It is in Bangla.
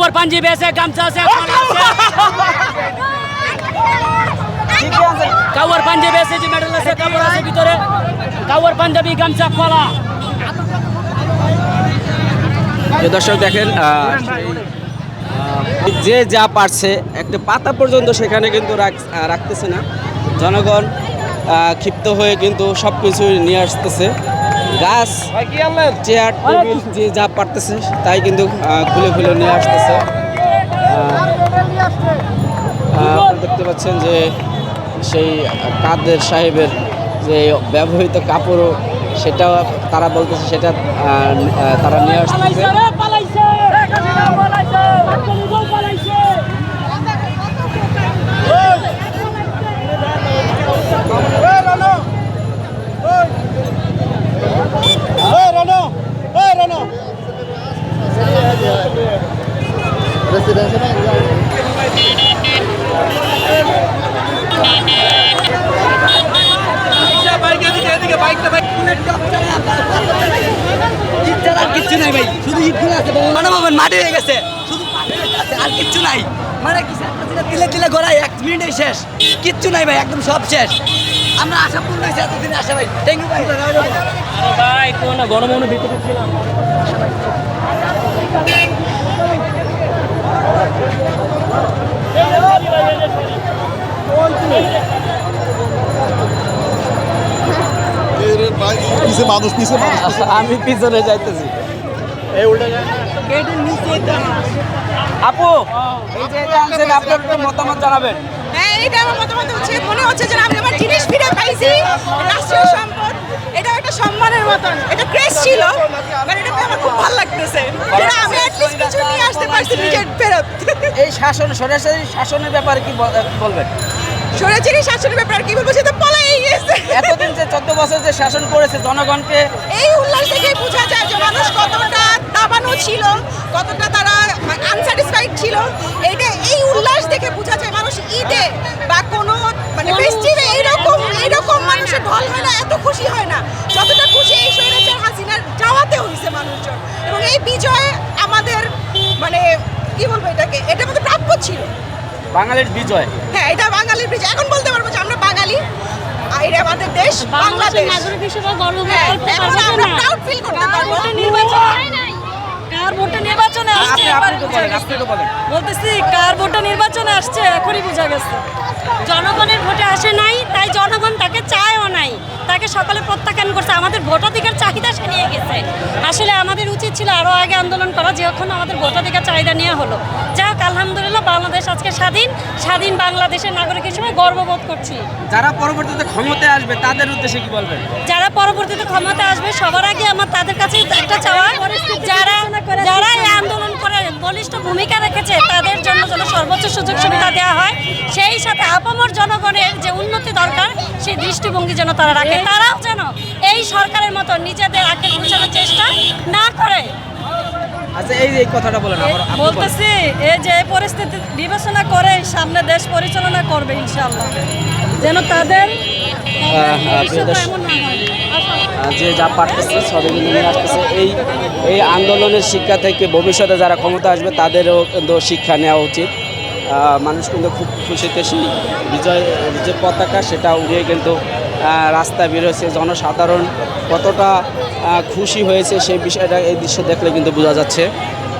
কাউয়ার পাঞ্জাবি আছে গামছা আছে কাউয়ার পাঞ্জাবি আছে যে মেডেল আছে কাপড় আছে ভিতরে। কাউয়ার পাঞ্জাবি, গামছা কলা দর্শক, দেখেন যে যা পারছে, একটা পাতা পর্যন্ত সেখানে কিন্তু রাখ- রাখতেছে না। জনগণ ক্ষিপ্ত হয়ে কিন্তু সব কিছু নিয়ে আসতেছে। গাছ, চেয়ার, টেবিল যে যা পারতেছে, তাই কিন্তু খুলে খুলে নিয়ে আসতেছে। দেখতে পাচ্ছেন যে সেই কাদের সাহেবের যে ব্যবহৃত কাপড়ও সেটা তারা বলতেছে, সেটা তারা নিয়ে আসতেছে। নাই ভাই। শুধু ইটগুলো আছে ভবন মাটি হয়ে গেছে। শুধু আর কিচ্ছু নাই। মানে কি তিলে তিলে গড়াই এক মিনিটেই শেষ। কিচ্ছু নাই ভাই একদম সব শেষ। আমরা আশা পূর্ণ হয়েছে এতদিন আশা ভাই। থ্যাংক ইউ ভাই। ভাই কোন গণমন ভিতরে ছিলাম মানুষ নিচে আমি পিছনে যাইতেছি। আপু এই যে আনছেন আপনার মতামত জানাবেন। হ্যাঁ এটা আমার মতামত হচ্ছে মনে হচ্ছে যে আমি আমার জিনিস ফিরে পাইছি রাষ্ট্রীয় সম্পদ এটা একটা সম্মানের মতন এটা ক্রেজ ছিল মানে এটা আমার খুব ভালো লাগতেছে। আমি অ্যাটলিস্ট কিছু নিয়ে আসতে পারছি নিজের ফেরত। এই শাসন সরাসরি শাসনের ব্যাপারে কি বলবেন? শাসনের ব্যাপারে কি বলব সে তো পলাই গেছে। এতদিন যে চোদ্দ বছর যে শাসন করেছে জনগণকে এই উল্লাস থেকে বোঝা যায় যে মানুষ কতটা দাবানো ছিল কতটা তারা আনস্যাটিসফাইড ছিল এইটা এই উল্লাস দেখে বোঝা যায় মানুষ ঈদে বা কোনো মানে ফেস্টিভে এইরকম এইরকম মানুষের ঢল হয় না এত খুশি হয় না। যতটা খুশি এই স্বৈরাচার হাসিনার যাওয়াতে হয়েছে মানুষজন। এবং এই বিজয় আমাদের মানে কি বলব এটাকে এটা আমাদের প্রাপ্য ছিল। বাঙালির বিজয়। হ্যাঁ এটা বাঙালির বিজয়। এখন বলতে পারব যে আমরা বাঙালি। আর এটা আমাদের দেশ বাংলাদেশ নাগরিক হিসেবে গর্ব হ্যাঁ, করতে পারব আমরা না। proud feel করতে পারব। কার ভোটে নির্বাচন হয় নাই কার ভোটে নির্বাচনে আসছে? বলতেছি কার ভোটে নির্বাচনে আসছে? এখনই বোঝা গেছে। জনগণের ভোটে আসে নাই তাই জনগণ তাকে চায়ও নাই। তাকে সকালে প্রত্যাখ্যান করছে। আমাদের ভোটাধিকার চাহিদা সে নিয়ে গেছে। আসলে আমাদের উচিত ছিল আরও আগে আন্দোলন করা যখন আমাদের ভোটাধিকার চাহিদা নেওয়া হলো। যাক আলহামদুলিল্লাহ বাংলাদেশ আজকে স্বাধীন স্বাধীন বাংলাদেশের নাগরিক হিসেবে গর্ববোধ করছি। যারা পরবর্তীতে ক্ষমতায় আসবে তাদের উদ্দেশ্যে কি বলবেন? যারা পরবর্তীতে ক্ষমতা আসবে সবার আগে আমার তাদের কাছে একটা চাওয়া যারা যারা এই আন্দোলন করে বলিষ্ঠ ভূমিকা রেখেছে তাদের জন্য যেন সর্বোচ্চ সুযোগ সুবিধা দেওয়া হয়। সেই সাথে আপামর জনগণের যে উন্নতি দরকার সেই দৃষ্টিভঙ্গি যেন তারা রাখে। তারাও যেন এই সরকারের মতো নিজেদের আখের গুছানোর চেষ্টা না করে আচ্ছা এই কথাটা বলেন। বলতেছি এই যে এই পরিস্থিতি বিবেচনা করে সামনে দেশ পরিচালনা করবে যেন তাদের হয় আহ, যে যা পারতেছে সবই নিয়ে আসতেছে। এই এই আন্দোলনের শিক্ষা থেকে ভবিষ্যতে যারা ক্ষমতা আসবে তাদেরও কিন্তু শিক্ষা নেওয়া উচিত। মানুষ কিন্তু খুব খুশিতে সেই বিজয় যে পতাকা সেটা উড়িয়ে কিন্তু আহ, রাস্তায় বেরোচ্ছে জনসাধারণ কতটা খুশি হয়েছে সেই বিষয়টা এই দৃশ্য দেখলে কিন্তু বোঝা যাচ্ছে।